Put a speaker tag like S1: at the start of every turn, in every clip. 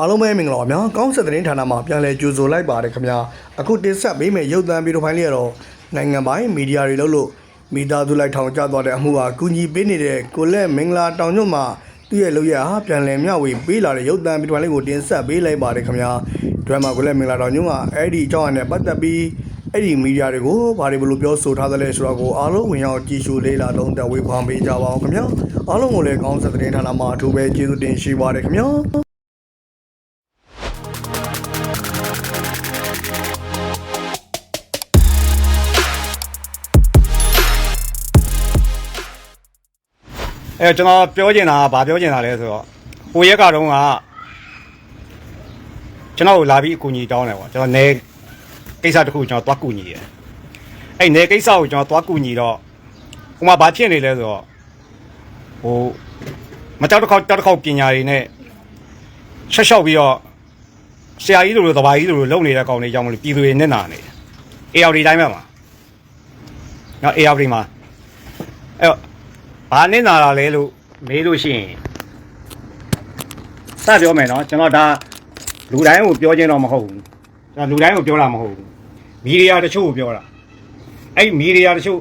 S1: အားလုံးပဲမင်္ဂလာပါဗျာကောင်းဆက်သတင်းဌာနမှာပြန်လည်ကြိုဆိုလိုက်ပါတယ်ခင်ဗျာအခုတင်ဆက်ပေးမယ့်ရုပ်သံဗီဒီယိုဖိုင်လေးကတော့နိုင်ငံပိုင်မီဒီယာတွေလို့လို့မိသားစုလိုက်ထောင်ကျသွားတဲ့အမှုဟာကူညီပေးနေတဲ့ကိုလက်မင်္ဂလာတောင်ညွတ်မှာသူ့ရဲ့လုပ်ရဟာပြန်လည်မျှဝေပေးလာတဲ့ရုပ်သံဗီဒီယိုဖိုင်လေးကိုတင်ဆက်ပေးလိုက်ပါတယ်ခင်ဗျာဒရမာကိုလက်မင်္ဂလာတောင်ညွတ်မှာအဲ့ဒီအကြောင်းအရာနဲ့ပတ်သက်ပြီးအဲ့ဒီမီဒီယာတွေကိုဘာတွေဘယ်လိုပြောဆိုထားသလဲဆိုတော့ကိုအားလုံးဝင်ရောက်ကြည့်ရှုလေ့လာသုံးသပ်ဝေဖန်ပေးကြပါအောင်ခင်ဗျာအားလုံးကိုလည်းကောင်းဆက်သတင်းဌာနမှာအထူးပဲကျေးဇူးတင်ရှိပါတယ်ခင်ဗျာ
S2: အဲကျွန်တော်ပြောချင်တာကဘာပြောချင်တာလဲဆိုတော့ဟိုရက်ကတော့ကကျွန်တော်ကိုလာပြီးအကူအညီတောင်းတယ်ပေါ့ကျွန်တော်နေကိစ္စတစ်ခုကျွန်တော်သွားကူညီတယ်အဲ့နေကိစ္စကိုကျွန်တော်သွားကူညီတော့ဟိုမှာဘာဖြစ်နေလဲဆိုတော့ဟိုမတောက်တစ်ခေါက်တောက်တစ်ခေါက်ပညာတွေနဲ့ဆက်လျှောက်ပြီးတော့ဆရာကြီးတို့လိုတဘာကြီးတို့လိုလုပ်နေတဲ့ကောင်တွေကြောင့်မလို့ပြည်သူတွေနဲ့နာနေတယ်အေအော်ဒီတိုင်းမှာနော်အေအော်ဒီမှာအဲ့တော့ ဘာနဲ့နာလာလဲလို့မေးလို့ရှိရင်စပြောမယ်နော်ကျွန်တော်ဒါလူတိုင်းကိုပြောခြင်းတော့မဟုတ်ဘူးကျွန်တော်လူတိုင်းကိုပြောတာမဟုတ်ဘူးမီဒီယာတချို့ကိုပြောတာအဲ့မီဒီယာတချို့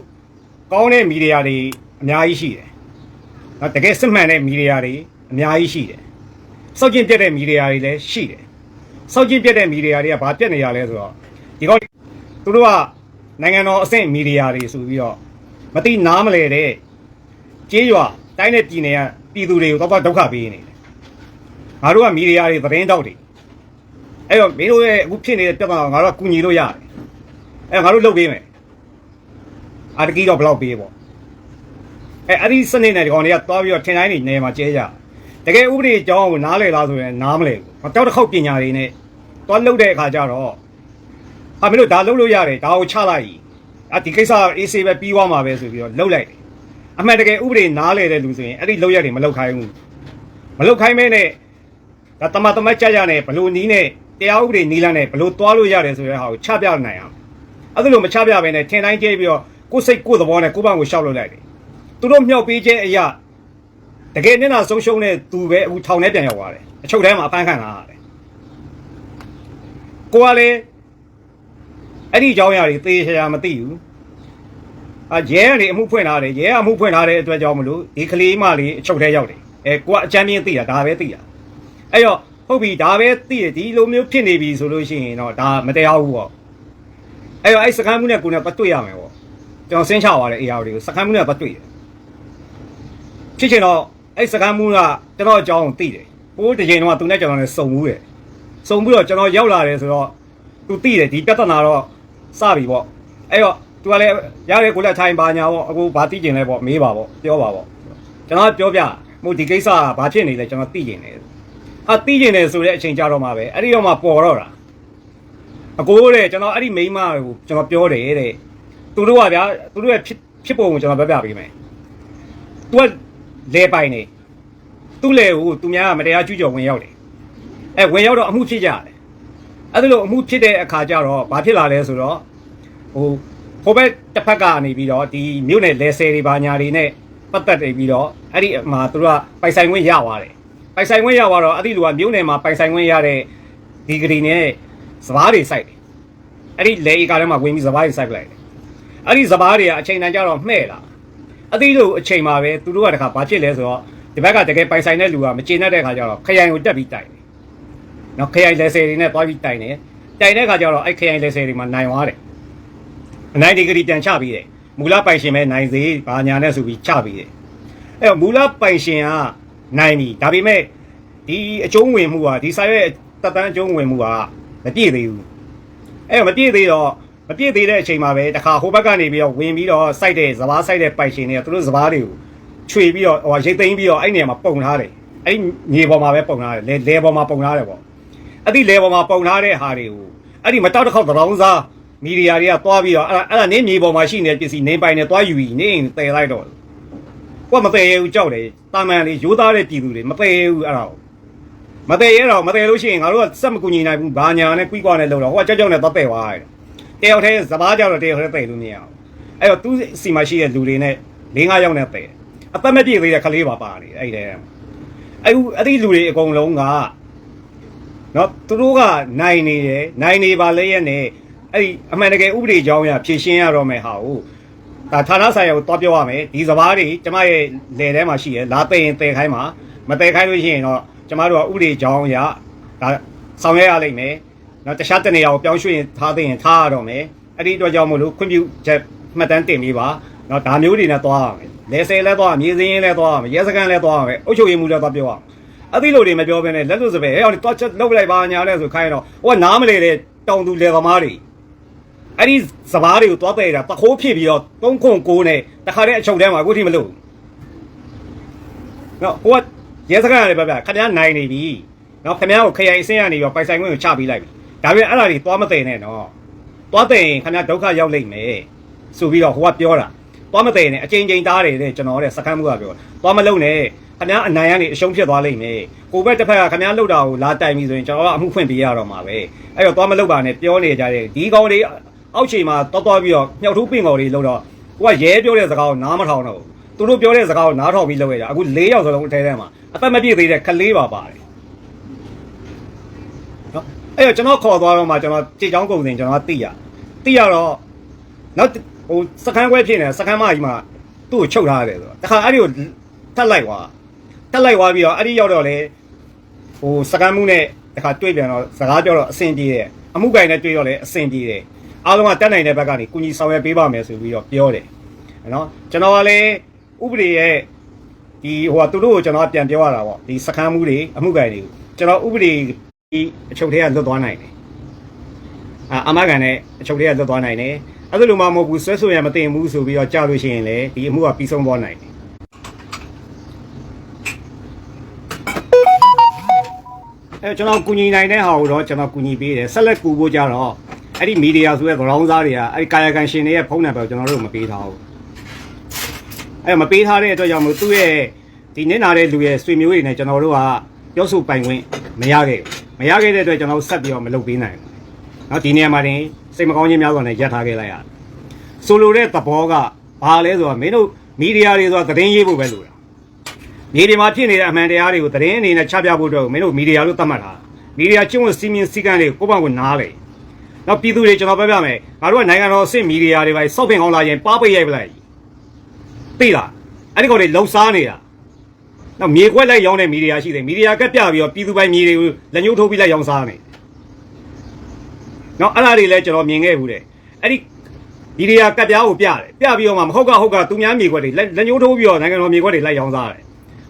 S2: ကောင်းတဲ့မီဒီယာတွေအများကြီးရှိတယ်နော်တကယ်စစ်မှန်တဲ့မီဒီယာတွေအများကြီးရှိတယ်စောက်ကျင့်ပြတ်တဲ့မီဒီယာတွေလည်းရှိတယ်စောက်ကျင့်ပြတ်တဲ့မီဒီယာတွေကဘာပြတ်နေရလဲဆိုတော့ဒီကောသူတို့ကနိုင်ငံတော်အဆင့်မီဒီယာတွေဆိုပြီးတော့မတိနားမလဲတဲ့ ကျေးရွာတိုင်းနဲ့ပြည်နယ်ကပြည်သူတွေကိုတော့ဒုက္ခပေးနေတယ်ငါတို့ကမီဒီယာတွေသတင်းတောက်တွေအဲ့တော့မင်းတို့ရဲ့အခုဖြစ်နေတဲ့ပြဿနာကိုငါတို့ကကူညီလို့ရတယ်အဲ့ငါတို့လုပ်ပေးမယ်အာတကီတော့ဘယ်လောက်ပေးပေါ့အဲ့အဲ့ဒီစနစ်နဲ့ဒီကောင်တွေကသွားပြီးတော့ထင်တိုင်းနေနေမှာကျဲကြတကယ်ဥပဒေအကြောင်းကိုနားလည်လားဆိုရင်နားမလဲဘူးတောက်တစ်ခေါက်ပညာတွေနဲ့သွားလုပ်တဲ့အခါကျတော့ဟာမင်းတို့ဒါလုပ်လို့ရတယ်ဒါကိုချလိုက်အာဒီကိစ္စအေးဆေးပဲပြီးသွားမှာပဲဆိုပြီးတော့လုပ်လိုက်တယ် အမှန်တကယ်ဥပဒေနားလေတဲ့လူဆိုရင်အဲ့ဒီလောက်ရတယ်မလောက်ခိုင်းဘူးမလောက်ခိုင်းမဲနဲ့ဒါတမတမကြကြနဲ့ဘလို့နီးနဲ့တရားဥပဒေနီးလန်းနဲ့ဘလို့သွားလို့ရတယ်ဆိုတဲ့ဟာကိုချပြနိုင်အောင်အဲ့ဒါလို့မချပြဘဲနဲ့ထင်တိုင်းကျဲပြီးတော့ကိုယ်စိတ်ကိုယ်သဘောနဲ့ကိုယ်ဘံကိုရှောက်လို့လိုက်တယ်သူတို့မြောက်ပေးခြင်းအရာတကယ်မျက်နှာဆုံးရှုံးတဲ့သူပဲအခုထောင်ထဲပြန်ရောက်သွားတယ်အချုပ်ထဲမှာအပန်းခံလာရတယ်ကိုကလည်းအဲ့ဒီအကြောင်းအရာတွေသေချာမသိဘူး အရဲကနေအမှုဖွင့်ထားတယ်ရဲကအမှုဖွင့်ထားတဲ့အတွက်ကြောင့်မလို့ဒီကလေးမလေးအချုပ်ထဲရောက်တယ်အဲကိုကအချမ်းပြင်းသိတာဒါပဲသိတာအဲ့တော့ဟုတ်ပြီဒါပဲသိတယ်ဒီလိုမျိုးဖြစ်နေပြီဆိုလို့ရှိရင်တော့ဒါမတရားဘူးပေါ့အဲ့တော့အဲ့စကမ်းမှုနဲ့ကိုယ်နဲ့ပတ်တွေ့ရမယ်ပေါ့ကျွန်တော်ဆင်းချသွားတယ်အေယာတွေကိုစကမ်းမှုနဲ့ပတ်တွေ့တယ်ဖြစ်ချင်တော့အဲ့စကမ်းမှုကကျွန်တော်အကြောင်းကိုသိတယ်ပိုးတစ်ချိန်တော့သူနဲ့ကျွန်တော်နဲ့စုံမှုတယ်စုံပြီးတော့ကျွန်တော်ရောက်လာတယ်ဆိုတော့သူသိတယ်ဒီပြဿနာတော့စပြီပေါ့အဲ့တော့ तू ကလည်းရတယ်ကိုလည်းထိုင်ပါညာပေါ့အခုဘာသိကျင်လဲပေါ့မေးပါပေါ့ပြောပါပေါ့ကျွန်တော်ပြောပြမို့ဒီကိစ္စကဘာဖြစ်နေလဲကျွန်တော်သိကျင်တယ်ဟာသိကျင်တယ်ဆိုတဲ့အချိန်ကြတော့မှပဲအဲ့ဒီတော့မှပေါ်တော့တာအကိုတဲ့ကျွန်တော်အဲ့ဒီမိန်းမကိုကျွန်တော်ပြောတယ်တဲ့သူတို့ကဗျာသူတို့ရဲ့ဖြစ်ဖြစ်ပုံကိုကျွန်တော်ပြောပြပေးမယ် तू ကလဲပိုင်နေသူ့လေကိုသူများကမတရားကျူးကျော်ဝင်ရောက်တယ်အဲဝင်ရောက်တော့အမှုဖြစ်ကြတယ်အဲ့ဒါလို့အမှုဖြစ်တဲ့အခါကျတော့ဘာဖြစ်လာလဲဆိုတော့ဟို ဟိုဘက်တစ်ဖက်ကနေပြီးတော့ဒီမြို့နယ်လဲဆယ်တွေဘာညာတွေနဲ့ပတ်သက်နေပြီးတော့အဲ့ဒီမှာသူတို့ကပိုင်ဆိုင်ခွင့်ရသွားတယ်ပိုင်ဆိုင်ခွင့်ရသွားတော့အဲ့ဒီလူကမြို့နယ်မှာပိုင်ဆိုင်ခွင့်ရတဲ့ဒီဂရီနဲ့စပားတွေစိုက်တယ်အဲ့ဒီလေကားထဲမှာဝင်ပြီးစပားတွေစိုက်ပလိုက်တယ်အဲ့ဒီစပားတွေကအချိန်တန်ကြတော့မှဲ့လာအဲ့ဒီလိုအချိန်မှာပဲသူတို့ကတခါဘာဖြစ်လဲဆိုတော့ဒီဘက်ကတကယ်ပိုင်ဆိုင်တဲ့လူကမကျေနပ်တဲ့ခါကျတော့ခရိုင်ကိုတက်ပြီးတိုင်တယ်နော်ခရိုင်လဲဆယ်တွေနဲ့တွားပြီးတိုင်တယ်တိုင်တဲ့ခါကျတော့အဲ့ခရိုင်လဲဆယ်တွေမှာနိုင်သွားတယ် အနိုင်ဒီဂရီပြန်ချပြီးတယ်မူလပိုင်ရှင်ပဲနိုင်စေဘာညာနဲ့ဆိုပြီးချပြီးတယ်အဲ့တော့မူလပိုင်ရှင်ကနိုင်ပြီဒါပေမဲ့ဒီအကျုံးဝင်မှုကဒီစာရွက်တက်တန်းအကျုံးဝင်မှုကမပြည့်သေးဘူးအဲ့တော့မပြည့်သေးတော့မပြည့်သေးတဲ့အချိန်မှာပဲတခါဟိုဘက်ကနေပြီးတော့ဝင်ပြီးတော့စိုက်တဲ့စပားစိုက်တဲ့ပိုင်ရှင်တွေကသူတို့စပားတွေကိုခြွေပြီးတော့ဟိုရိတ်သိမ်းပြီးတော့အဲ့နေရာမှာပုံထားတယ်အဲ့ဒီမြေပေါ်မှာပဲပုံထားတယ်လေလေပေါ်မှာပုံထားတယ်ပေါ့အဲ့ဒီလေပေါ်မှာပုံထားတဲ့ဟာတွေကိုအဲ့ဒီမတောက်တစ်ခေါက်တောင်းစား မီဒီယာတွေကသွားပြီးတော့အဲ့ဒါအဲ့ဒါနင်းမြေပေါ်မှာရှိနေတဲ့ပစ္စည်းနင်းပိုင်နဲ့သွားယူပြီးနင်းတည်လိုက်တော့ကိုကမတည်ရဘူးကြောက်တယ်တာမန်လေးရိုးသားတဲ့ပြည်သူတွေမတည်ရဘူးအဲ့ဒါကိုမတည်ရတော့မတည်လို့ရှိရင်ငါတို့ကစက်မကူညီနိုင်ဘူးဘာညာနဲ့ကွီးကွာနဲ့လုံတော့ဟိုကကြောက်ကြောက်နဲ့သွားတည်သွားတယ်တယောက်တည်းစပားကြောက်တော့တယောက်တည်းတည်လို့မရအောင်အဲ့တော့သူ့စီမှာရှိတဲ့လူတွေနဲ့၄၅ယောက်နဲ့တည်အသက်မပြည့်သေးတဲ့ကလေးပါပါနေအဲ့ဒီတည်းအဲ့အဲ့ဒီလူတွေအကုန်လုံးကနော်သူတို့ကနိုင်နေတယ်နိုင်နေပါလေရဲ့နဲ့ အဲ့ဒီအမှန်တကယ်ဥပဒေကြောင်းအရဖြည့်ရှင်းရတော့မယ်ဟာကိုဒါဌာနဆိုင်ရာကိုတွားပြောရမယ်ဒီစဘာတွေကျမရဲ့လေထဲမှာရှိရလာသိရင်တည်ခိုင်းမှာမတည်ခိုင်းလို့ရှိရင်တော့ကျမတို့ကဥပဒေကြောင်းအရဒါဆောင်ရွက်ရလိမ့်မယ်နော်တခြားတနေရာကိုပြောင်းရွှေ့ရင်ထားသိရင်ထားရတော့မယ်အဲ့ဒီအတွက်ကြောင့်မလို့ခွင့်ပြုချက်မှတ်တမ်းတင်ပြီးပါနော်ဒါမျိုးတွေနဲ့တွားရမယ်လေဆယ်လဲတွားရမြေစင်းရင်လဲတွားရမယ်ရဲစခန်းလဲတွားရမယ်အုပ်ချုပ်ရေးမှူးလဲတွားပြောရမယ်အဲ့ဒီလိုတွေမပြောဘဲနဲ့လက်လွတ်စပယ်ဟဲ့အောင်တော့ချက်လုတ်လိုက်ပါညာလဲဆိုခိုင်းတော့ဟိုကနားမလဲတဲ့တောင်သူလေသမားတွေ အဲ့ဒီစပားတွေကိုတွားတဲ့တာတခိုးဖြစ်ပြီးတော့သုံးခွန်ကိုနဲ့တခါတည်းအချုပ်ထဲမှာအခုထိမလို့နော်ဟိုကရဲစခန်းရတယ်ဗျဗျခင်ဗျားနိုင်နေပြီနော်ခင်ဗျားကိုခရိုင်အစင်းရနေပြီးပိုင်ဆိုင်ခွင့်ကိုချပေးလိုက်ပြီဒါပေမဲ့အဲ့ဒါတွေတွားမသိနဲ့နော်တွားသိရင်ခင်ဗျားဒုက္ခရောက်လိမ့်မယ်ဆိုပြီးတော့ဟိုကပြောတာတွားမသိနဲ့အချိန်ချင်းတားတယ်တဲ့ကျွန်တော်တဲ့စခန်းမှုကပြောတွားမလုံနဲ့ခင်ဗျားအနိုင်ကနေအရှုံးဖြစ်သွားလိမ့်မယ်ကိုဘက်တစ်ဖက်ကခင်ဗျားလှုပ်တာကိုလာတိုင်ပြီဆိုရင်ကျွန်တော်ကအမှုဖွင့်ပေးရတော့မှာပဲအဲ့တော့တွားမလုံပါနဲ့ပြောနေကြတဲ့ဒီကောင်တွေ အောက်ခြေမှာတွားတွားပြီးတော့ညှောက်ထိုးပင်ကောင်တွေလှုပ်တော့ကိုကရဲပြောတဲ့စကားကိုနားမထောင်တော့ဘူးသူတို့ပြောတဲ့စကားကိုနားထောင်ပြီးလှုပ်ရကြအခု၄ယောက်စလုံးအထဲထဲမှာအသက်မပြည့်သေးတဲ့ကလေးပါပါတယ်နော်အဲ့တော့ကျွန်တော်ခေါ်သွားတော့မှကျွန်တော်ကြေချောင်းကုန်စင်ကျွန်တော်ကသိရသိရတော့နောက်ဟိုစကန်းခွဲဖြစ်နေစကန်းမကြီးမှာသူ့ကိုချုပ်ထားရတယ်ဆိုတော့တခါအဲ့ဒီကိုထက်လိုက်သွားထက်လိုက်သွားပြီးတော့အဲ့ဒီရောက်တော့လေဟိုစကန်းမှုနဲ့တခါတွေ့ပြန်တော့စကားပြောတော့အဆင်ပြေတယ်အမှုကိုင်နဲ့တွေ့တော့လေအဆင်ပြေတယ် အားလုံးကတက်နိုင်တဲ့ဘက်ကနေကုညီဆောင်ရွက်ပေးပါမယ်ဆိုပြီးတော့ပြောတယ်နော်ကျွန်တော်ကလည်းဥပဒေရဲ့ဒီဟိုကသူတို့ကိုကျွန်တော်ကပြန်ပြောရတာပေါ့ဒီစကန်းမှုတွေအမှုကိုင်တွေကိုကျွန်တော်ဥပဒေဒီအချုပ်ထဲကလွတ်သွားနိုင်တယ်အာအမကန်နဲ့အချုပ်ထဲကလွတ်သွားနိုင်တယ်အဲ့ဒါလိုမှမဟုတ်ဘူးဆွဲဆိုရမတင်ဘူးဆိုပြီးတော့ကြားလို့ရှိရင်လေဒီအမှုကပြီးဆုံးသွားနိုင်တယ်အဲကျွန်တော်ကူညီနိုင်တဲ့ဟာကိုတော့ကျွန်တော်ကူညီပေးတယ်ဆက်လက်ကူဖို့ကြတော့ အဲ့ဒီမီဒီယာဆိုတဲ့ခေါင်းစားတွေကအဲ့ဒီကာယကံရှင်တွေရဲ့ဖုန်းနံပါတ်ကိုကျွန်တော်တို့မပေးထားဘူးအဲ့မပေးထားတဲ့အတွက်ကြောင့်မို့သူ့ရဲ့ဒီနေနာတဲ့လူရဲ့ဆွေမျိုးတွေနဲ့ကျွန်တော်တို့ကပြောဆိုပိုင်ခွင့်မရခဲ့ဘူးမရခဲ့တဲ့အတွက်ကျွန်တော်ဆက်ပြီးတော့မလုပ်ပေးနိုင်ဘူးเนาะဒီနေရာမှာတင်စိတ်မကောင်းခြင်းများစွာနဲ့ရပ်ထားခဲ့လိုက်ရတယ်ဆိုလိုတဲ့သဘောကဘာလဲဆိုတော့မင်းတို့မီဒီယာတွေဆိုတာသတင်းရေးဖို့ပဲလိုတာမြေဒီမှာဖြစ်နေတဲ့အမှန်တရားတွေကိုသတင်းအနေနဲ့ချပြဖို့အတွက်မင်းတို့မီဒီယာလို့သတ်မှတ်တာမီဒီယာကျင့်ဝတ်စည်းမျဉ်းစည်းကမ်းတွေကိုကိုယ့်ဘာကိုနားလေ နောက်ပြည်သူတွေကျွန်တော်ပြောပြမယ်ငါတို့ကနိုင်ငံတော်အဆင့်မီဒီယာတွေပဲစောက်ပင်ကောင်းလာရင်ပါပိတ်ရိုက်ပလိုက်သိလားအဲ့ဒီကောင်တွေလုံစားနေတာနောက်မြေခွက်လိုက်ရောင်းတဲ့မီဒီယာရှိတယ်မီဒီယာကက်ပြပြီးတော့ပြည်သူပိုင်မြေတွေကိုလက်ညှိုးထိုးပြီးလိုက်ရောင်းစားနေနောက်အဲ့ဒါတွေလည်းကျွန်တော်မြင်ခဲ့ဘူးတဲ့အဲ့ဒီမီဒီယာကက်ပြားကိုပြတယ်ပြပြီးတော့မှမဟုတ်ကဟုတ်ကသူများမြေခွက်တွေလက်လက်ညှိုးထိုးပြီးတော့နိုင်ငံတော်မြေခွက်တွေလိုက်ရောင်းစားတယ်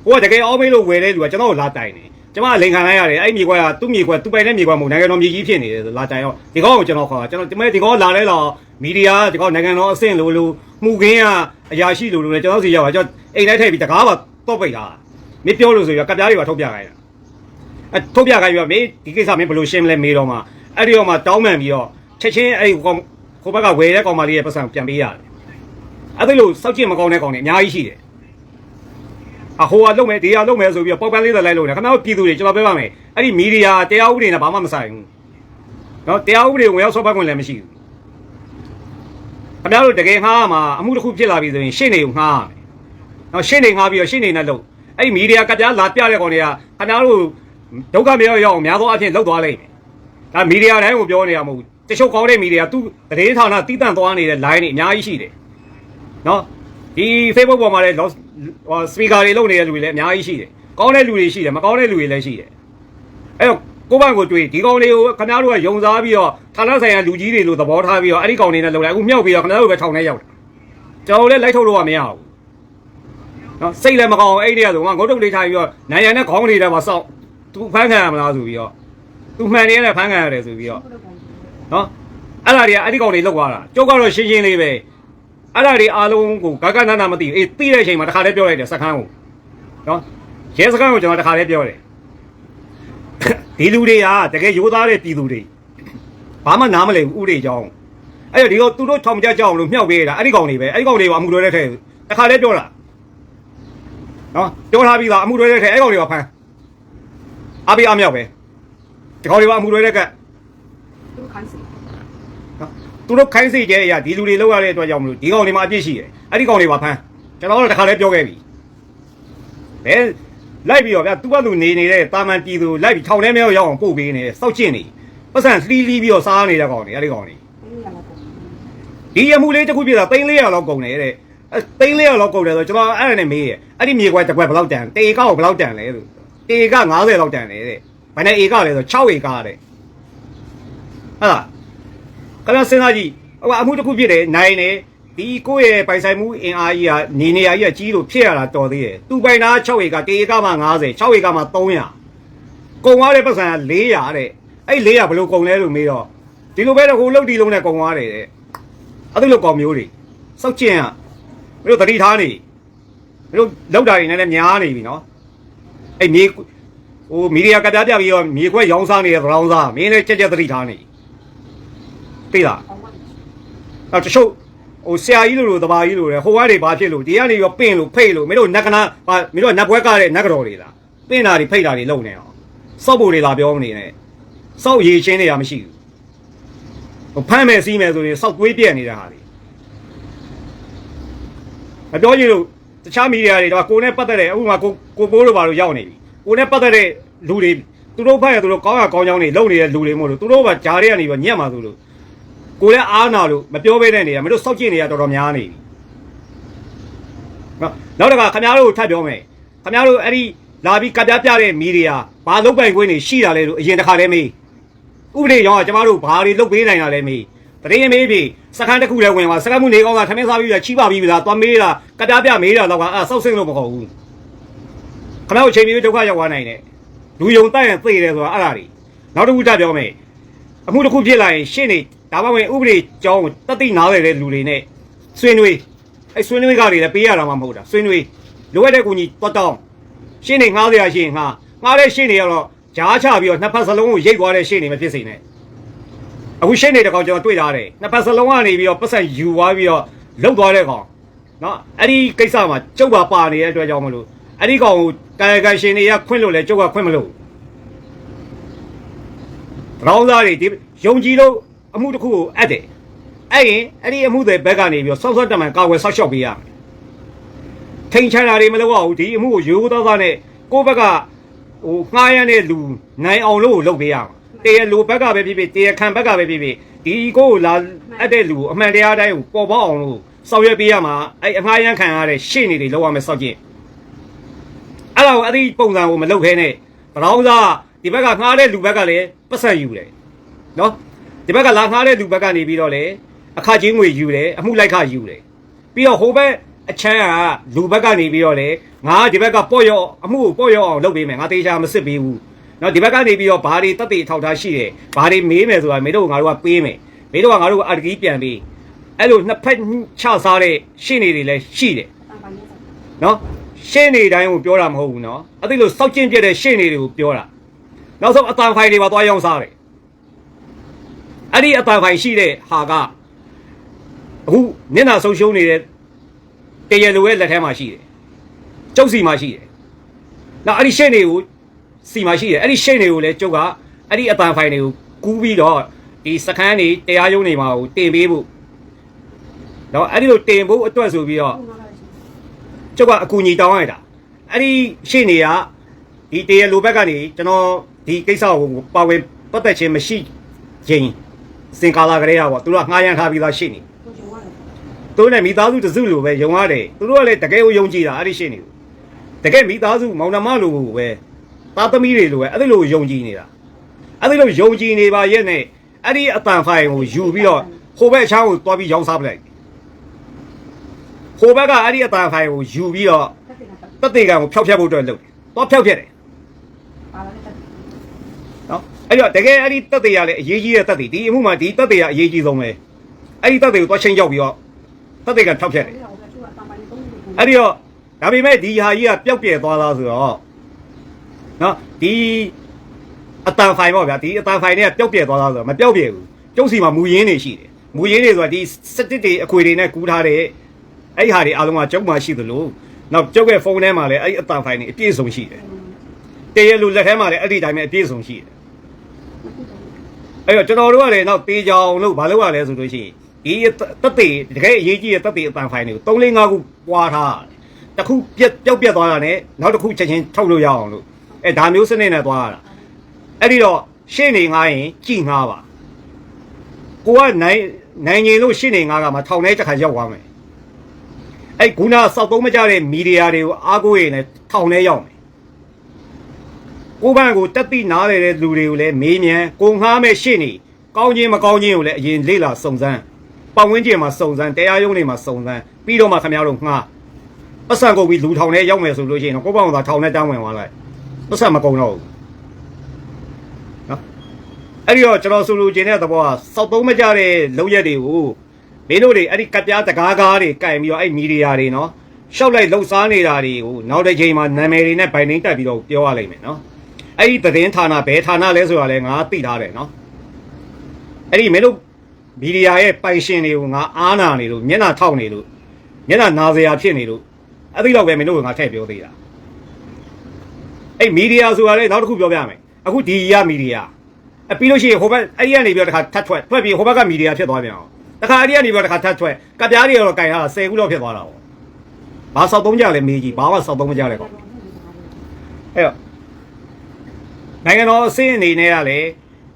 S2: ဟိုကတကယ်အောင်းမေးလို့ဝယ်တဲ့လူကကျွန်တော်ကိုလာတိုင်တယ် ကျွန်မလိန်ခံလိုက်ရတယ်အဲ့မြေခွက်ကသူ့မြေခွက်သူပိုင်တဲ့မြေခွက်မဟုတ်နိုင်ငံတော်မြေကြီးဖြစ်နေတယ်ဆိုလာတိုင်တော့ဒီကောင်ကိုကျွန်တော်ခေါ်တာကျွန်တော်ဒီမဲ့ဒီကောင်လာလဲတော့မီဒီယာဒီကောင်နိုင်ငံတော်အဆင့်လို့လို့မှုခင်းကအရာရှိလို့လို့လည်းကျွန်တော်စီရောက်တာကျွန်တော်အိမ်လိုက်ထည့်ပြီးတကားပါတော့ပိတ်တာမင်းပြောလို့ဆိုပြီးတော့ကပ်ပြားတွေပါထုတ်ပြခိုင်းတာအဲထုတ်ပြခိုင်းပြီးတော့မင်းဒီကိစ္စမင်းဘယ်လိုရှင်းမလဲမေးတော့မှအဲ့ဒီတော့မှတောင်းပန်ပြီးတော့ချက်ချင်းအဲ့ဒီကောင်ကိုဘက်ကဝယ်တဲ့ကောင်မလေးရဲ့ပတ်စံပြန်ပေးရတယ်အဲ့ဒီလိုစောက်ကျင်မကောင်းတဲ့ကောင်တွေအများကြီးရှိတယ် အဟိုကလုံမယ်ဒီဟာလုံမယ်ဆိုပြီးတော့ပေါက်ပန်းလေးသက်လိုက်လို့တယ်ခင်ဗျားတို့ပြည်သူတွေကျွန်တော်ပြောပါမယ်အဲ့ဒီမီဒီယာတရားဥပဒေနဲ့ဘာမှမဆိုင်ဘူးနော်တရားဥပဒေကိုဝင်ရောက်ဆောက်ပတ်ခွင့်လည်းမရှိဘူးခင်ဗျားတို့တကယ်ငှားမှာအမှုတစ်ခုဖြစ်လာပြီဆိုရင်ရှင်းနေကိုငှားရမယ်နော်ရှင်းနေငှားပြီးတော့ရှင်းနေနဲ့လုံအဲ့ဒီမီဒီယာကပြားလာပြတဲ့ကောင်တွေကခင်ဗျားတို့ဒုက္ခမြောက်ရောက်အောင်များသောအားဖြင့်လောက်သွားလိမ့်မယ်။ဒါမီဒီယာတိုင်းကိုပြောနေရမဟုတ်ဘူး။တချို့ကောင်းတဲ့မီဒီယာသူသတင်းဌာနတီးတန့်သွားနေတဲ့ line တွေအများကြီးရှိတယ်။နော်ဒီ Facebook ပေါ်မှာလည်း ဟိုစပီကာတွေလုပ်နေတဲ့လူတွေလည်းအများကြီးရှိတယ်။ကောင်းတဲ့လူတွေရှိတယ်မကောင်းတဲ့လူတွေလည်းရှိတယ်။အဲ့တော့ကိုယ့်ဘက်ကိုတွေ့ဒီကောင်တွေကိုခင်ဗျားတို့ကယုံစားပြီးတော့ဌာနဆိုင်ရာလူကြီးတွေလို့သဘောထားပြီးတော့အဲ့ဒီကောင်တွေနဲ့လုပ်လိုက်အခုမြောက်ပြီးတော့ခင်ဗျားတို့ပဲထောင်ထဲရောက်တယ်။ကျွန်တော်လည်းလိုက်ထုတ်လို့ကမရဘူး။နော်စိတ်လည်းမကောင်းအောင်အဲ့ဒီကဆိုငါငုတ်တုတ်လေးထားပြီးတော့နိုင်ရန်နဲ့ခေါင်းလေးထဲမှာစောင့်သူဖမ်းခံရမလားဆိုပြီးတော့သူမှန်နေရတယ်ဖမ်းခံရတယ်ဆိုပြီးတော့နော်အဲ့ဒါတွေကအဲ့ဒီကောင်တွေလောက်သွားတာကျုပ်ကတော့ရှင်းရှင်းလေးပဲ အဲ့ဒါတွေအားလုံးကိုဂကနနာမသိဘူးအေးသိတဲ့အချိန်မှာတခါတည်းပြောလိုက်တယ်စခန်းကိုနော်ရဲစခန်းကိုကျွန်တော်တခါတည်းပြောတယ်ဒီလူတွေကတကယ်ရိုးသားတဲ့ပြည်သူတွေဘာမှနားမလည်ဘူးဥတွေကြောင်းအဲ့တော့ဒီတော့သူတို့ထောင်ကြကြအောင်လို့မြှောက်ပေးတာအဲ့ဒီကောင်တွေပဲအဲ့ဒီကောင်တွေကအမှုတွေတဲ့ထဲတခါတည်းပြောတာနော်ပြောထားပြီးသားအမှုတွေတဲ့ထဲအဲ့ကောင်တွေကဖမ်းအပိအမြောက်ပဲဒီကောင်တွေကအမှုတွေတဲ့က
S3: သူခိုင်း
S2: စီ သူတို့ခိုင်းစိတ်ကြဲအရာဒီလူတွေလောက်ရတဲ့အတွက်ကြောင့်မလို့ဒီကောင်တွေမှာအပြစ်ရှိတယ်အဲ့ဒီကောင်တွေပါဖမ်းကျွန်တော်တို့တခါလဲပြောခဲ့ပြီဘယ်လိုက်ပြီးတော့ဗျာသူကသူနေနေတဲ့တာမန်ပြည်သူလိုက်ပြီးထောင်ထဲမြောက်ရောက်အောင်ပို့ပေးနေစောက်ကျင့်နေပတ်စံလှီးလှီးပြီးတော့စားနေတဲ့ကောင်တွေအဲ့ဒီကောင်တွေ
S3: ဘယ်လိုလဲပေါ့
S2: ဒီအမှုလေးတစ်ခုပြတာ300လောက်ကုန်တယ်တဲ့အဲ300လောက်ကုန်တယ်ဆိုကျွန်တော်အဲ့ဒါနဲ့မေးရအဲ့ဒီမြေကွက်တစ်ကွက်ဘယ်လောက်တန်တေကောက်ဘယ်လောက်တန်လဲဆိုတေက90လောက်တန်တယ်တဲ့ဘယ်နဲ့ဧကလဲဆို6ဧကတဲ့ဟာလား ခဏစဉ်းစားကြည့်ဟိုအမှုတစ်ခုဖြစ်တယ်နိုင်တယ်ဒီကိုယ့်ရဲ့ပိုင်ဆိုင်မှုအင်အားကြီးကနေနေရာကြီးကကြီးလို့ဖြစ်ရတာတော်သေးတယ်သူပိုင်တာ6ဧကတေဧကမှ90 6ဧကမှ300ကုန်သွားတဲ့ပတ်စံက400တဲ့အဲ့400ဘယ်လိုကုန်လဲလို့မေးတော့ဒီလိုပဲတော့ဟိုလုတ်ဒီလုံးနဲ့ကုန်သွားတယ်တဲ့အဲ့ဒီလိုကောင်မျိုးတွေစောက်ကျင်อ่ะမင်းတို့တတိထားနေမင်းတို့လောက်တာတွေနဲ့လည်းများနေပြီနော်အဲ့မြေဟိုမီဒီယာကပြပြပြီးတော့မြေခွက်ရောင်းစားနေတဲ့သရောင်းစားမင်းလည်းကြက်ကြက်တတိထားနေ သိလား
S3: အောင်းမ
S2: နောက်တချို့ဟိုဆရာကြီးလိုလိုတဘာကြီးလိုလေဟိုကနေဘာဖြစ်လို့ဒီကနေရောပင့်လို့ဖိတ်လို့မင်းတို့နက်ကနာဟာမင်းတို့ကနတ်ဘွဲကတဲ့နက်ကြော်တွေလားပင့်တာတွေဖိတ်တာတွေလုံနေအောင်စောက်ဖို့တွေလာပြောမနေနဲ့စောက်ရေချင်းတွေကမရှိဘူးဟိုဖမ်းမယ်စီးမယ်ဆိုရင်စောက်သွေးပြက်နေတာဟာလေမပြောကြည့်လို့တခြားမီဒီယာတွေတော့ကိုယ်နဲ့ပတ်သက်တဲ့အခုမှကိုကိုပိုးတို့ဘာလို့ရောက်နေပြီကိုယ်နဲ့ပတ်သက်တဲ့လူတွေသူတို့ဖတ်ရသူတို့ကောင်းရကောင်းကြောင်းတွေလုံနေတဲ့လူတွေမို့လို့သူတို့ကဂျားတွေကနေပြီးညက်မှာသူလို့ ကိုလည်းအားနာလို့မပြောပေးတဲ့နေရာမင်းတို့စောက်ကြည့်နေရတော်တော်များနေပြီနော်နောက်တစ်ခါခင်ဗျားတို့ထပ်ပြောမယ်ခင်ဗျားတို့အဲ့ဒီလာပြီးကပြပြတဲ့မီဒီယာဘာလုတ်ပိုင်ခွင့်တွေရှိတာလဲလို့အရင်တစ်ခါလဲမေးဥပဒေရောကျမတို့ဘာတွေလုတ်ပေးနိုင်တာလဲမေးတရင်မေးပြီစခန်းတစ်ခုလဲဝင်သွားစခန်းမှုနေကောင်းတာထမင်းစားပြီးတာချိပါပြီးပြီလားသွားမေးတာကပြပြမေးတာတော့ကအဲ့စောက်စင်းလို့မဟုတ်ဘူးခင်ဗျားတို့ချိန်ပြီးဒုက္ခရောက်သွားနိုင်တယ်လူယုံတိုက်ရင်သိတယ်ဆိုတာအဲ့ဒါတွေနောက်တစ်ခုထပ်ပြောမယ်အမှုတစ်ခုဖြစ်လာရင်ရှင်းနေ ဒါမှမဟုတ်ဥပဒေကြောင်းတတိနားရတဲ့လူတွေနဲ့ဆွေးနွေးအဲဆွေးနွေးကတွေလည်းပေးရတာမှမဟုတ်တာဆွေးနွေးလိုအပ်တဲ့ကူညီတွတ်တောင်းရှင်းနေငားစရာရှင်းငားငားတဲ့ရှင်းနေရတော့ဂျားချပြီးတော့နှစ်ဖက်စလုံးကိုရိတ်သွားတဲ့ရှင်းနေမဖြစ်စေနဲ့အခုရှင်းနေတဲ့ကောင်ကျွန်တော်တွေ့ထားတယ်နှစ်ဖက်စလုံးကနေပြီးတော့ပတ်ဆက်ယူသွားပြီးတော့လှုပ်သွားတဲ့ကောင်နော်အဲ့ဒီကိစ္စမှာကျုပ်ပါပါနေတဲ့အတွက်ကြောင့်မလို့အဲ့ဒီကောင်ကိုကာယကံရှင်တွေကခွင့်လို့လဲကျုပ်ကခွင့်မလို့ရောင်းသားတွေဒီယုံကြည်လို့ အမှုတစ်ခုကိုအပ်တယ်အဲ့ရင်အဲ့ဒီအမှုတွေဘက်ကနေပြီးတော့စောက်စောက်တမန်ကာဝယ်ဆောက်ရှောက်ပေးရမယ်ထိန်ချန်တာတွေမလုပ်ရဘူးဒီအမှုကိုရိုးသားသားနဲ့ကိုယ့်ဘက်ကဟိုငှားရမ်းတဲ့လူနိုင်အောင်လို့လုပ်ပေးရမှာတရားလူဘက်ကပဲဖြစ်ဖြစ်တရားခံဘက်ကပဲဖြစ်ဖြစ်ဒီကိုကိုလာအပ်တဲ့လူကိုအမှန်တရားတိုင်းကိုပေါ်ပေါက်အောင်လို့စောက်ရွက်ပေးရမှာအဲ့အငှားရမ်းခံရတဲ့ရှေ့နေတွေလောက်ရမယ်စောက်ကြည့်အဲ့ဒါကိုအဲ့ဒီပုံစံကိုမလုပ်ခဲနဲ့ဘရောင်းသားဒီဘက်ကငှားတဲ့လူဘက်ကလည်းပတ်ဆက်ယူတယ်နော် ဒီဘက်ကလာငှားတဲ့လူဘက်ကနေပြီးတော့လေအခချင်းငွေယူတယ်အမှုလိုက်ခယူတယ်ပြီးတော့ဟိုဘက်အချမ်းကလူဘက်ကနေပြီးတော့လေငါဒီဘက်ကပေါ့ရော့အမှုကိုပေါ့ရော့အောင်လုပ်ပေးမယ်ငါတေချာမစစ်ပေးဘူးနော်ဒီဘက်ကနေပြီးတော့ဘာတွေတက်တေထောက်ထားရှိတယ်ဘာတွေမေးမယ်ဆိုတာမင်းတို့ကငါတို့ကပေးမယ်မင်းတို့ကငါတို့ကအတကြီးပြန်ပေးအဲ့လိုနှစ်ဖက်ချစားတဲ့ရှင်းနေတွေလည်းရှိတယ်
S3: တန်ပါနေတယ်
S2: နော်ရှင်းနေတိုင်းကိုပြောတာမဟုတ်ဘူးနော်အဲ့ဒီလိုစောက်ကျင့်ပြတဲ့ရှင်းနေတွေကိုပြောတာနောက်ဆုံးအတန်ဖိုင်တွေပါသွားရောင်းစားတယ် အဲ့ဒီအတန်ဖိုင်ရှိတဲ့ဟာကအခုမျက်နှာဆုံးရှုံးနေတဲ့တရလိုရဲ့လက်ထဲမှာရှိတယ်ကျုပ်စီမှာရှိတယ်နောက်အဲ့ဒီရှင်းတွေကိုစီမှာရှိတယ်အဲ့ဒီရှင်းတွေကိုလည်းကျုပ်ကအဲ့ဒီအတန်ဖိုင်တွေကိုကူးပြီးတော့ဒီစခန်းတွေတရားရုံးတွေမှာကိုတင်ပေးဖို့နော်အဲ့ဒီလိုတင်ဖို့အတွက်ဆိုပြီးတော့
S3: ခုနကလည်းရှိ
S2: ကျုပ်ကအကူအညီတောင်းရတာအဲ့ဒီရှင်းတွေကဒီတရလိုဘက်ကနေကျွန်တော်ဒီကိစ္စကိုပါဝင်ပတ်သက်ခြင်းမရှိခြင်း စင်ကာလာကလေးอ่ะပေါ့သူတို့ကငှားရမ်းထားပြီးသားရှင်းနေ
S3: ကိုကျုံရတယ်
S2: သူတို့လည်းမိသားစုတစုလိုပဲယုံရတယ်သူတို့ကလည်းတကယ်ကိုယုံကြည်တာအဲ့ဒီရှင်းနေတကယ်မိသားစုမောင်နှမလိုပဲသားသမီးတွေလိုပဲအဲ့ဒီလိုယုံကြည်နေတာအဲ့ဒီလိုယုံကြည်နေပါရဲ့နဲ့အဲ့ဒီအတန်ဖိုင်ကိုယူပြီးတော့ဟိုဘက်အချောင်းကိုတွားပြီးရောင်းစားပလိုက်ဟိုဘက်ကအဲ့ဒီအတန်ဖိုင်ကိုယူပြီးတော့
S3: တက်တယ်ကတက်
S2: တက်တေကံကိုဖျောက်ဖျက်ဖို့အတွက်လုပ်တယ်။သွားဖျောက်ဖျက်တယ်
S3: ပါလာတဲ့တက်
S2: နော်။ အဲ့တော့တကယ်အဲ့ဒီတက်တေကလည်းအရေးကြီးတဲ့တက်တေဒီအမှုမှာဒီတက်တေကအရေးကြီးဆုံးပဲ။အဲ့ဒီတက်တေကိုသွားချင်းရောက်ပြီးတော့တက်တေကဖျောက်ဖျက်တယ်
S3: တယ်ဟိုကသူကတန်ပါနေသုံးနေ။
S2: အဲ့ဒီတော့ဒါပေမဲ့ဒီဟာကြီးကပျောက်ပြဲသွားလားဆိုတော့နော်ဒီအတန်ဖိုင်ပေါ့ဗျာဒီအတန်ဖိုင်တွေကပျောက်ပြဲသွားလားဆိုတော့မပျောက်ပြဲဘူး။ကျုပ်စီမှာမူရင်းနေရှိတယ်။မူရင်းနေဆိုတာဒီစတစ်တွေအခွေတွေနဲ့ကူးထားတဲ့အဲ့ဒီဟာတွေအားလုံးကကျုပ်မှာရှိသလိုနောက်ကျုပ်ရဲ့ဖုန်းထဲမှာလည်းအဲ့ဒီအတန်ဖိုင်တွေအပြည့်စုံရှိတယ်။တရလူလက်ထဲမှာလည်းအဲ့ဒီတိုင်းပဲအပြည့်စုံရှိတယ် အဲ့တော့ကျွန်တော်တို့ကလည်းနောက်တေးကြောင်လို့ဘာလုပ်ရလဲဆိုလို့ရှိရင်ဒီတက်တေတကယ်အရေးကြီးတဲ့တက်တေအပန်ဖိုင်တွေကို3 4 5ခုပွားထားတယ်တစ်ခုပြက်ပျောက်ပြက်သွားတာနဲ့နောက်တစ်ခုချက်ချင်းထုတ်လို့ရအောင်လို့အဲဒါမျိုးစနစ်နဲ့သွားရတာအဲ့ဒီတော့ရှေ့နေငားရင်ကြည်ငားပါကိုကနိုင်နိုင်ငင်လို့ရှေ့နေငားကမှထောင်ထဲတစ်ခါရောက်သွားမယ်အဲ့ခုနစောက်သုံးမကြတဲ့မီဒီယာတွေကိုအားကိုးရင်လည်းထောင်ထဲရောက်မယ် ကိုဘန်းကိုတက်တိနားလေတဲ့လူတွေကိုလည်းမေးမြန်းကိုငှားမဲ့ရှေ့နေကောင်းခြင်းမကောင်းခြင်းကိုလည်းအရင်လေ့လာစုံစမ်းပတ်ဝန်းကျင်မှာစုံစမ်းတရားရုံးတွေမှာစုံစမ်းပြီးတော့မှခင်ဗျားတို့ငှားပတ်စံကုန်ပြီးလူထောင်ထဲရောက်မယ်ဆိုလို့ရှိရင်တော့ကိုပေါ့အောင်သာထောင်ထဲတန်းဝင်သွားလိုက်ပတ်စံမကုန်တော့ဘူးနော်အဲ့ဒီတော့ကျွန်တော်ဆိုလိုချင်တဲ့သဘောကစောက်သုံးမကြတဲ့လုံရက်တွေကိုမင်းတို့တွေအဲ့ဒီကပ်ပြားတကားကားတွေကင်ပြီးတော့အဲ့မီဒီယာတွေနော်ရှောက်လိုက်လှုပ်ရှားနေတာတွေကိုနောက်တစ်ချိန်မှာနာမည်တွေနဲ့ဗိုင်နှိမ့်တက်ပြီးတော့ပြောရလိမ့်မယ်နော် အဲ့ဒီသတင်းဌာနဘယ်ဌာနလဲဆိုတာလဲငါသိထားတယ်နော်အဲ့ဒီမင်းတို့မီဒီယာရဲ့ပိုင်ရှင်တွေကိုငါအားနာနေလို့မျက်နှာထောက်နေလို့မျက်နှာနာစရာဖြစ်နေလို့အဲ့ဒီတော့ပဲမင်းတို့ကငါထည့်ပြောသေးတာအဲ့မီဒီယာဆိုတာလေနောက်တစ်ခုပြောပြမယ်အခုဒီရမီဒီယာအပြီးလို့ရှိရင်ဟိုဘက်အဲ့ဒီကနေပြီးတော့တစ်ခါထပ်ထွက်ထွက်ပြီးဟိုဘက်ကမီဒီယာဖြစ်သွားပြန်အောင်တစ်ခါအဲ့ဒီကနေပြီးတော့တစ်ခါထပ်ထွက်ကပြားတွေတော့ကင်ထားတာ10ခုလောက်ဖြစ်သွားတာပေါ့ဘာစောက်သုံးကြလဲမေးကြည့်ဘာမှစောက်သုံးမကြလဲကောအဲ့တော့ နိုင်ငံတော်အစင်းအနေနဲ့ကလည်း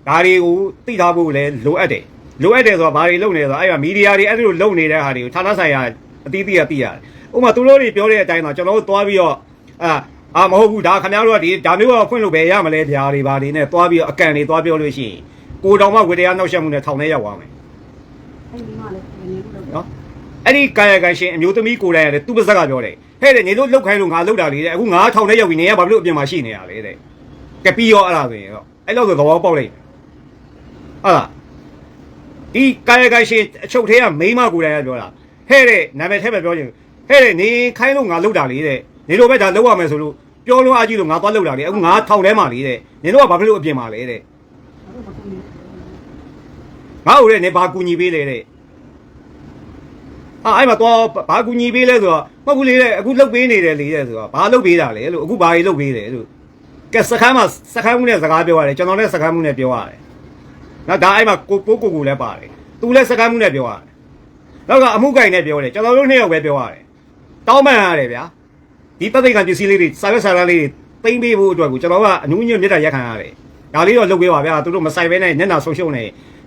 S2: ဒါတွေကိုသိထားဖို့လည်းလိုအပ်တယ်လိုအပ်တယ်ဆိုတော့ဘာတွေလုပ်နေလဲဆိုတော့အဲ့ဒါမီဒီယာတွေအဲ့ဒီလိုလုပ်နေတဲ့ဟာတွေကိုဌာနဆိုင်ရာအသီးသီးကသိရတယ်ဥပမာသူတို့တွေပြောတဲ့အတိုင်းတော့ကျွန်တော်တို့သွားပြီးတော့အာအာမဟုတ်ဘူးဒါခင်ဗျားတို့ကဒီဒါမျိုးတော့ဖွင့်လို့ပဲရမလဲဗျာတွေဘာတွေနဲ့သွားပြီးတော့အကန်တွေသွားပြောလို့ရှိရင်ကိုတော်မှဝေတရားနှောက်ယှက်မှုနဲ့ထောင်ထဲရောက်သွားမယ်
S3: အဲ့ဒီမှာလည်းနေလို့တော့
S2: နော်အဲ့ဒီကာယကံရှင်အမျိုးသမီးကိုယ်တိုင်ရတယ်သူပါဇက်ကပြောတယ်ဟဲ့တဲ့ညီတို့လောက်ခိုင်းလို့ငါလောက်တာလေတဲ့အခုငါထောင်ထဲရောက်ပြီနေရဘာဖြစ်လို့အပြင်မှာရှိနေရလဲတဲ့ ကပြီးရောအဲ့ဒါဆိုရင်တော့အဲ့လောက်ဆိုသဘောပေါက်လိုက်ဟုတ်လားဒီကာယကံရှင်အချုပ်ထဲကမိန်းမကိုယ်တိုင်ကပြောတာဟဲ့တဲ့နာမည်ထဲမှာပြောချင်ဟဲ့တဲ့နေခိုင်းလို့ငါလောက်တာလေတဲ့နေတို့ပဲဒါလောက်ရမယ်ဆိုလို့ပြောလို့အားကြီးလို့ငါသွားလောက်တာလေအခုငါထောင်ထဲမှာလေတဲ့နေတို့ကဘာဖြစ်လို့အပြင်မှာလဲတဲ့
S3: ဘာလို့မကူနေ
S2: ငါ့ကိုလည်းနေဘာကူညီပေးလဲတဲ့အာအဲ့မှာတော့ဘာကူညီပေးလဲဆိုတော့မဟုတ်ဘူးလေတဲ့အခုလုတ်ပေးနေတယ်လေတဲ့ဆိုတော့ဘာလုတ်ပေးတာလဲလို့အခုဘာကြီးလုတ်ပေးတယ်လို့ ကဲစခန်းမှာစခန်းမှုနဲ့စကားပြောရတယ်ကျွန်တော်လည်းစခန်းမှုနဲ့ပြောရတယ်နော်ဒါအဲ့မှာကိုကိုကိုကိုလည်းပါတယ်သူလည်းစခန်းမှုနဲ့ပြောရတယ်နောက်ကအမှုကိုင်နဲ့ပြောတယ်ကျွန်တော်တို့နှစ်ယောက်ပဲပြောရတယ်တောင်းပန်ရတယ်ဗျာဒီတသိက်ကပစ္စည်းလေးတွေစာရွက်စာတမ်းလေးတွေသိမ့်ပေးဖို့အတွက်ကိုကျွန်တော်ကအနူးညွတ်မြတ်တာရက်ခံရတယ်ဒါလေးတော့လုတ်ပေးပါဗျာသူတို့မဆိုင်ဘဲနဲ့ညနာဆုံးရှုံးနေ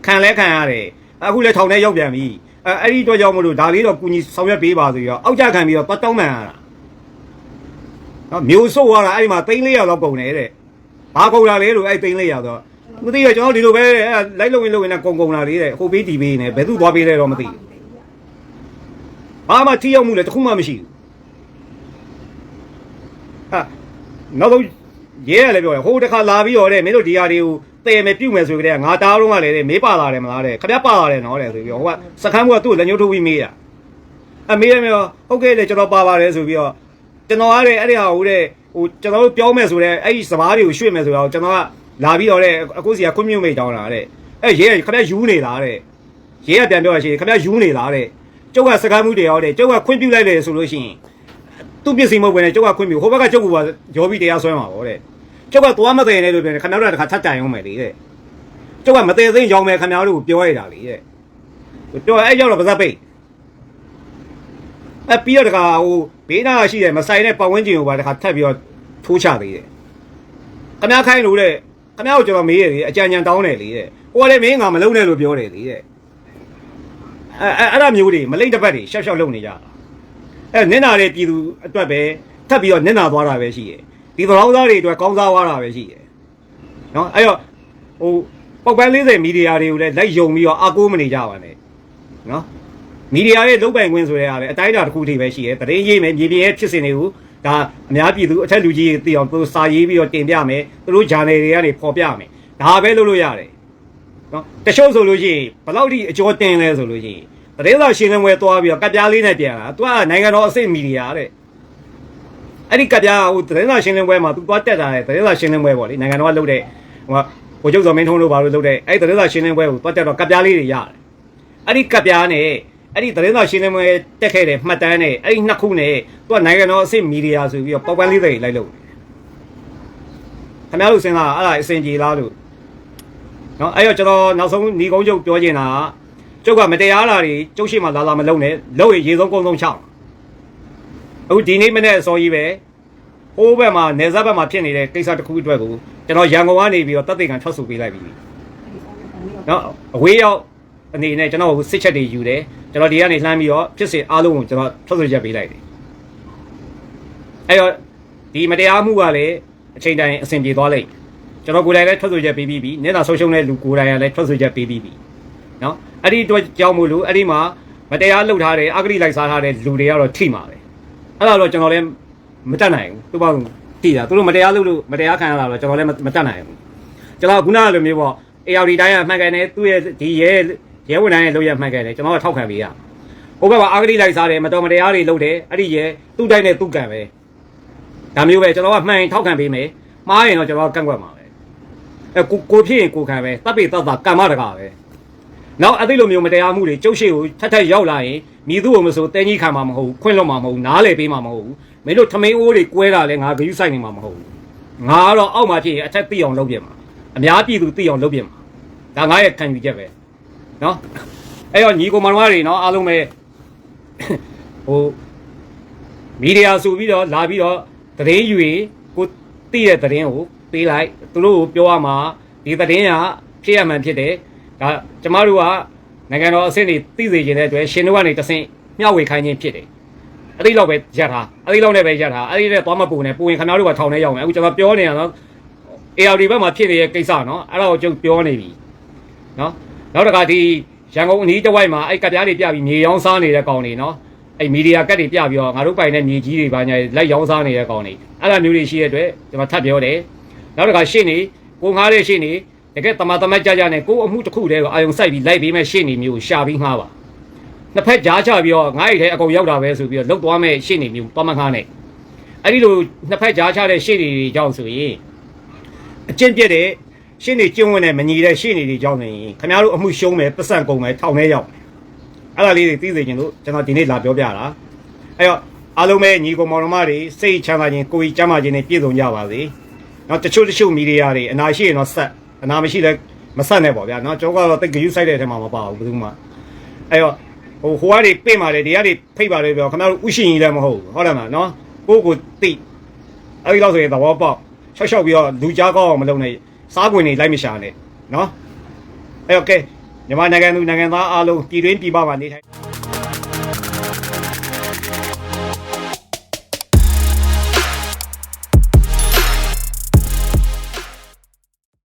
S2: ခံလဲခံရတယ်အခုလည်းထောင်ထဲရောက်ပြန်ပြီအဲအဲ့ဒီတော့ကြောင့်မလို့ဒါလေးတော့ကုညီဆောင်ရွက်ပေးပါဆိုပြီးတော့အောက်ကြခံပြီးတော့တောင်းပန်ရတာ နော်မျိုးဆိုးသွားတာအဲ့ဒီမှာသိန်း400လောက်ကုန်တယ်တဲ့ဘာကုန်တာလဲလို့အဲ့သိန်း400တော့မသိရကျွန်တော်ဒီလိုပဲအဲ့လိုက်လုံဝင်လုံဝင်နဲ့ကုန်ကုန်လာလေးတဲ့ဟိုပေးတီပေးနေဘယ်သူသွားပေးလဲတော့မသိဘူးဘာမှထိရောက်မှုလည်းတစ်ခုမှမရှိဘူးဟာနောက်တော့ရဲရလည်းပြောတယ်ဟိုတခါလာပြီးတော့တဲ့မင်းတို့ဒီဟာတွေကိုတဲမယ်ပြုတ်မယ်ဆိုကြတဲ့ငါတားတော့ကလည်းတဲ့မေးပါလာတယ်မလားတဲ့ခပြပါလာတယ်နော်တဲ့ဆိုပြီးတော့ဟိုကစခန်းကသူ့ကိုလက်ညှိုးထိုးပြီးမေးတာအမေးရမေးတော့ဟုတ်ကဲ့လေကျွန်တော်ပါပါတယ်ဆိုပြီးတော့ ကျွန်တော်ကတဲ့အဲ့ဒီဟာဟိုတဲ့ဟိုကျွန်တော်တို့ပြောမယ်ဆိုတဲ့အဲ့ဒီစပားတွေကိုရွှေ့မယ်ဆိုတော့ကျွန်တော်ကလာပြီးတော့တဲ့အခုစီကခွင့်မြုပ်မိတ်တောင်းတာတဲ့အဲ့ရဲခပြယူနေလားတဲ့ရဲကပြန်ပြောရရှိခပြယူနေလားတဲ့ကျုပ်ကစကားမှုတွေရောတဲ့ကျုပ်ကခွင့်ပြုလိုက်တယ်ဆိုလို့ရှိရင်သူ့ပစ္စည်းမဟုတ်ဘဲနဲ့ကျုပ်ကခွင့်ပြုဟိုဘက်ကကျုပ်ကရောပြီးတရားဆွဲမှာပေါ့တဲ့ကျုပ်ကသွားမသိနေလို့ပြောတယ်ခင်ဗျားတို့ကတစ်ခါထပ်တိုင်အောင်မယ်လေတဲ့ကျုပ်ကမသိသိရောင်းမယ်ခင်ဗျားတို့ကိုပြောရတာလေတဲ့ပြောအဲ့ရောက်တော့ပါဇက်ပိတ် အပြီးတော့တခါဟိုဘေးနာရှိတယ်မဆိုင်တဲ့ပတ်ဝန်းကျင်ကိုပါတခါထပ်ပြီးတော့ထိုးချသေးတယ်ခင်ဗျားခိုင်းလို့တဲ့ခင်ဗျားကိုကျွန်တော်မေးရတယ်အကြံဉာဏ်တောင်းတယ်လေတဲ့ဟိုကလည်းမင်းငါမလုံးနဲ့လို့ပြောတယ်လေတဲ့အဲအဲ့ဒါမျိုးတွေမလိမ့်တစ်ပတ်တွေရှောက်ရှောက်လုပ်နေကြတာအဲနင်းနာတဲ့ပြည်သူအတွက်ပဲထပ်ပြီးတော့နင်းနာသွားတာပဲရှိတယ်ဒီသလောင်းသားတွေအတွက်ကောင်းစားသွားတာပဲရှိတယ်နော်အဲ့တော့ဟိုပောက်ပန်း40မီဒီယာတွေကိုလည်းလိုက်ယုံပြီးတော့အကိုးမနေကြပါနဲ့နော် မီဒီယာရဲ့လုတ်ပိုင်ခွင့်ဆိုတဲ့အားလည်းအတိုင်းအတာတစ်ခုထိပဲရှိတယ်တရင်ရေးမယ်မြေပြင်ရဲ့ဖြစ်စဉ်တွေကိုဒါအများပြည်သူအထက်လူကြီးတွေသိအောင်သူစာရေးပြီးတော့တင်ပြမယ်သူတို့ဂျာနယ်တွေကနေဖော်ပြမယ်ဒါပဲလုပ်လို့ရတယ်နော်တချို့ဆိုလို့ရှိရင်ဘယ်လောက်ထိအကျော်တင်လဲဆိုလို့ရှိရင်တရင်သာရှင်းလင်းပွဲသွားပြီးတော့ကပ်ပြားလေးနဲ့ပြန်လာသူကနိုင်ငံတော်အဆင့်မီဒီယာတဲ့အဲ့ဒီကပြားဟိုသတင်းစာရှင်းလင်းပွဲမှာသူသွားတက်တာလေသတင်းစာရှင်းလင်းပွဲပေါ့လေနိုင်ငံတော်ကလုပ်တဲ့ဟိုဟိုကျုပ်စော်မင်းထုံးလို့ဘာလို့လုပ်တဲ့အဲ့ဒီသတင်းစာရှင်းလင်းပွဲကိုသွားတက်တော့ကပြားလေးတွေရတယ်အဲ့ဒီကပြားနဲ့ အဲ့ဒီသတင်းစာရှင်းလင်းပွဲတက်ခဲ့တဲ့မှတ်တမ်းနဲ့အဲ့ဒီနှစ်ခုနဲ့သူကနိုင်ငံတော်အဆင့်မီဒီယာဆိုပြီးတော့ပေါက်ပန်းလေးတွေလိုက်လုပ်ခင်ဗျားတို့စဉ်းစားအဲ့ဒါအစင်ကြီးလားလို့နော်အဲ့တော့ကျွန်တော်နောက်ဆုံးညီကုန်းကျုပ်ပြောချင်တာကကျုပ်ကမတရားတာတွေကျုပ်ရှိမှလာလာမလုံးနဲ့လုပ်ရင်ရေဆုံးကုန်းဆုံးချောင်းအခုဒီနေ့မနေ့အစောကြီးပဲဟိုးဘက်မှာနေဆက်ဘက်မှာဖြစ်နေတဲ့ကိစ္စတစ်ခုအတွက်ကိုကျွန်တော်ရန်ကုန်ကနေပြီးတော့တပ်သိခံထွက်ဆိုပေးလိုက်ပြီနော်အဝေးရောက် အနေနဲ့ကျွန်တော်ကိုစစ်ချက်တွေယူတယ်ကျွန်တော်ဒီကနေလှမ်းပြီးတော့ဖြစ်စဉ်အားလုံးကိုကျွန်တော်ထွက်ဆိုချက်ပေးလိုက်တယ်အဲ့တော့ဒီမတရားမှုကလည်းအချိန်တိုင်းအဆင်ပြေသွားလိမ့်ကျွန်တော်ကိုယ်တိုင်လည်းထွက်ဆိုချက်ပေးပြီးပြီမျက်နှာဆုံးရှုံးတဲ့လူကိုယ်တိုင်ကလည်းထွက်ဆိုချက်ပေးပြီးပြီနော်အဲ့ဒီအတွက်ကြောင့်မို့လို့အဲ့ဒီမှာမတရားလုပ်ထားတဲ့အဂတိလိုက်စားထားတဲ့လူတွေကတော့ထိမှာပဲအဲ့ဒါတော့ကျွန်တော်လည်းမတတ်နိုင်ဘူးသူ့ဘာလို့ထိတာသူတို့မတရားလုပ်လို့မတရားခံရတာတော့ကျွန်တော်လည်းမတတ်နိုင်ဘူးကျွန်တော်ခုနကလိုမျိုးပေါ့ ARD တိုင်းကမှတ်ကန်တယ်သူ့ရဲ့ဒီရဲ ရဲဝန်ထမ်းရဲ့လုပ်ရမှတ်ကန်တယ်ကျွန်တော်ကထောက်ခံပေးရဟိုဘက်ကအဂတိလိုက်စားတယ်မတော်မတရားတွေလုပ်တယ်အဲ့ဒီရဲသူ့တိုင်းနဲ့သူ့ကံပဲဒါမျိုးပဲကျွန်တော်ကမှန်ရင်ထောက်ခံပေးမယ်မှားရင်တော့ကျွန်တော်ကကန့်ကွက်မှာပဲအဲကိုကိုဖြစ်ရင်ကိုခံပဲတပ်ပေတပ်တာကံမတကာပဲနောက်အဲ့ဒီလိုမျိုးမတရားမှုတွေကျုပ်ရှိကိုထက်ထက်ရောက်လာရင်မြည်သူ့ကိုမဆိုတဲကြီးခံမှာမဟုတ်ဘူးခွင့်လွတ်မှာမဟုတ်ဘူးနားလေပေးမှာမဟုတ်ဘူးမင်းတို့ထမင်းအိုးတွေကွဲတာလဲငါဂယုဆိုင်နေမှာမဟုတ်ဘူးငါကတော့အောက်မှာဖြစ်ရင်အထက်သိအောင်လုပ်ပြမှာအများပြည်သူသိအောင်လုပ်ပြမှာဒါငါရဲ့ခံယူချက်ပဲ နော်အဲ့တော့ညီကိုမောင်မတွေနော်အားလုံးပဲဟိုမီဒီယာဆိုပြီးတော့လာပြီးတော့သတင်းယူရင်ကိုသိတဲ့သတင်းကိုပေးလိုက်သူတို့ကိုပြောရမှာဒီသတင်းကဖြစ်ရမှန်ဖြစ်တယ်ဒါကျမတို့ကနိုင်ငံတော်အဆင့်တွေသိစေခြင်းတဲ့အတွက်ရှင်တို့ကနေတဆင့်မျှဝေခိုင်းခြင်းဖြစ်တယ်အဲ့ဒီလောက်ပဲရထားအဲ့ဒီလောက်နဲ့ပဲရထားအဲ့ဒီနဲ့သွားမပူနဲ့ပူရင်ခင်ဗျားတို့ကထောင်ထဲရောက်မယ်အခုကျွန်တော်ပြောနေတာနော် ARD ဘက်မှာဖြစ်နေတဲ့ကိစ္စနော်အဲ့ဒါကိုကျုပ်ပြောနေပြီနော် နောက်တစ်ခါဒီရန်ကုန်အနီးတစ်ဝိုက်မှာအဲ့ကပ်ပြားတွေပြပြီးမြေရောင်းစားနေတဲ့ကောင်တွေနော်အဲ့မီဒီယာကတ်တွေပြပြီးတော့ငါတို့ပိုင်တဲ့မြေကြီးတွေဘာညာလိုက်ရောင်းစားနေတဲ့ကောင်တွေအဲ့ဒါမျိုးတွေရှိတဲ့အတွက်ကျွန်တော်ထပ်ပြောတယ်နောက်တစ်ခါရှင်းနေကိုငားတဲ့ရှင်းနေတကယ်တမတမတ်ကြကြနဲ့ကိုအမှုတစ်ခုတည်းကိုအာယုံစိုက်ပြီးလိုက်ပြီးမဲ့ရှင်းနေမျိုးကိုရှာပြီးငှားပါနှစ်ဖက်ကြားချပြီးတော့ငါ့အိတ်ထဲအကုန်ရောက်တာပဲဆိုပြီးတော့လုတ်သွားမဲ့ရှင်းနေမျိုးပမခါနဲ့အဲ့ဒီလိုနှစ်ဖက်ကြားချတဲ့ရှင်းနေတွေကြောင့်ဆိုရင်အကျင့်ပြက်တဲ့ ရှင်းနေကျုံဝင်တဲ့မညီတဲ့ရှင်းနေတွေကြောင့်နေရင်ခင်ဗျားတို့အမှုရှုံးမယ်ပတ်စံကုန်မယ်ထောင်ထဲရောက်မယ်အဲ့ဒါလေးတွေသိစေချင်လို့ကျွန်တော်ဒီနေ့လာပြောပြတာအဲ့တော့အားလုံးပဲညီကောင်မောင်နှမတွေစိတ်ချမ်းသာခြင်းကိုယ်ကြီးကျမ်းမာခြင်းနဲ့ပြည့်စုံကြပါစေနော်တချို့တချို့မီဒီယာတွေအနာရှိရင်တော့ဆက်အနာမရှိလဲမဆက်နဲ့ပေါ့ဗျာနော်ကျွန်တော်ကတော့တိတ်ဂယုစိုက်တဲ့အထက်မှာမပါဘူးဘယ်သူမှအဲ့တော့ဟိုဟိုကနေပြင်ပါတယ်ဒီကနေဖိတ်ပါတယ်ပြောခင်ဗျားတို့ဥရှင်ကြီးလည်းမဟုတ်ဘူးဟုတ်တယ်မလားနော်ကိုယ့်ကိုတိအဲ့ဒီလောက်ဆိုရင်သဘောပေါက်ရှောက်ရှောက်ပြီးတော့လူကြားကောင်းအောင်မလုပ်နဲ့ စားကွင်တွေလိုက်မရှာနဲ့နော်အဲ့တော့ကဲမြန်မာနိုင်ငံသူနိုင်ငံသားအားလုံးပြည်တွင်းပြည်ပမှာနေထိုင်